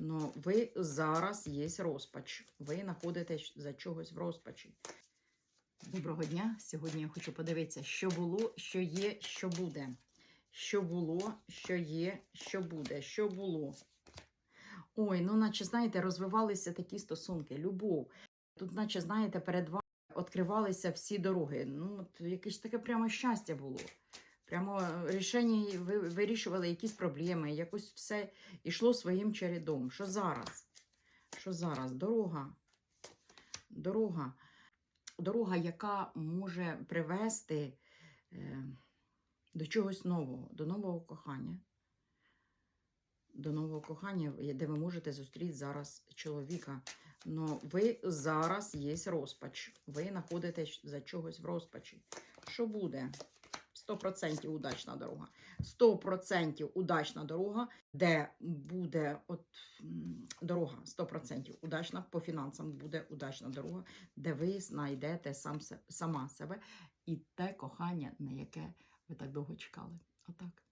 Но ви зараз є розпач. Ви знаходитесь за чогось в розпачі. Доброго дня! Сьогодні я хочу подивитися, що було, що є, що буде. Що було, що є, що буде, що було. Ой, ну, наче, знаєте, розвивалися такі стосунки, любов. Тут, наче, знаєте, перед вами відкривалися всі дороги. Ну, от якесь таке прямо щастя було. Прямо е, рішення ви вирішували якісь проблеми, якось все йшло своїм чередом. Що зараз? Що зараз? Дорога. Дорога. Дорога, яка може привести е, до чогось нового, до нового кохання. До нового кохання, де ви можете зустріти зараз чоловіка. Но ви зараз є розпач. Ви знаходитесь за чогось в розпачі. Що буде? 100% удачна дорога. 100% удачна дорога, де буде от, дорога 100% удачна по фінансам буде удачна дорога, де ви знайдете сам, сама себе і те кохання, на яке ви так довго чекали. Отак.